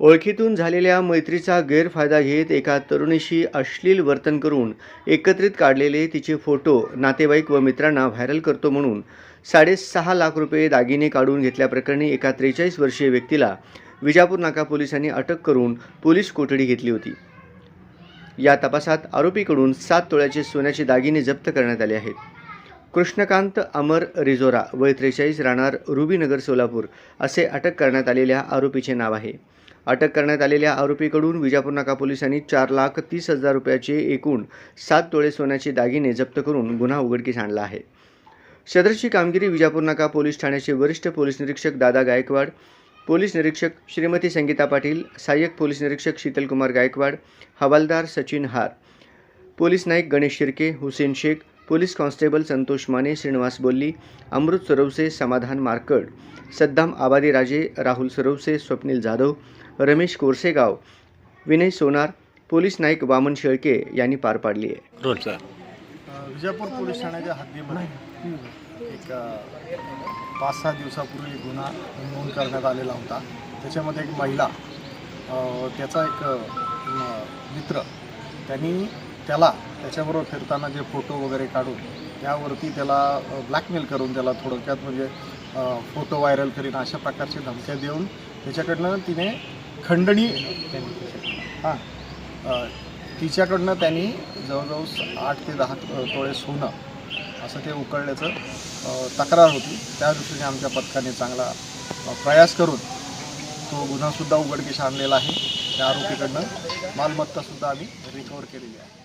ओळखीतून झालेल्या मैत्रीचा गैरफायदा घेत एका तरुणीशी अश्लील वर्तन करून एकत्रित काढलेले तिचे फोटो नातेवाईक व मित्रांना व्हायरल करतो म्हणून साडेसहा लाख रुपये दागिने काढून घेतल्याप्रकरणी एका त्रेचाळीस वर्षीय व्यक्तीला विजापूर नाका पोलिसांनी अटक करून पोलीस कोठडी घेतली होती. या तपासात आरोपीकडून सात तोळ्याचे सोन्याचे दागिने जप्त करण्यात आले आहेत. कृष्णकांत अमर रिजोरा वय त्रेचाळीस राहणार रुबीनगर सोलापूर असे अटक करण्यात आलेल्या आरोपीचे नाव आहे. अटक करण्यात आलेल्या आरोपीकडून विजापूर नाका पोलिसांनी चार लाख तीस हजार रुपयाचे एकूण सात तोळे सोन्याचे दागिने जप्त करून गुन्हा उघडकीस आणला आहे. सदरची कामगिरी विजापूर नाका पोलीस ठाण्याचे वरिष्ठ पोलीस निरीक्षक दादा गायकवाड पोलीस निरीक्षक श्रीमती संगीता पाटील सहाय्यक पोलीस निरीक्षक शीतलकुमार गायकवाड हवालदार सचिन हार police Naik Ganesh Shirke Hussain Shaikh police constable Santosh Mane Shrinivas Bolli Amrut Sarvase Samadhan Markad Saddam Abadi Raje Rahul Sarvase Swapnil Jadhav Ramesh Korsegaon Vinay Sonar police Naik Waman Shelke यांनी पार पाडली आहे. Vijapur police ठाण्याच्या हद्दीमध्ये एक पाच सहा दिवसापूर्वी एक गुन्हा नोंद करण्यात आलेला होता. त्याच्यामध्ये एक महिला त्याचा एक मित्र त्यांनी त्याला त्याच्याबरोबर फिरताना जे फोटो वगैरे काढून त्यावरती त्याला ब्लॅकमेल करून त्याला थोडक्यात म्हणजे फोटो व्हायरल करीन अशा प्रकारची धमक्या देऊन त्याच्याकडनं तिने खंडणी हां तिच्याकडनं त्यांनी जवळजवळ आठ ते दहा तोळे सोनं असं ते उकळल्याचं तक्रार होती. त्या दृष्टीने आमच्या पथकाने चांगला प्रयास करून तो गुन्हासुद्धा उघडकीस आणलेला आहे. त्या आरोपीकडनं मालमत्तासुद्धा आम्ही रिकवर केलेली आहे.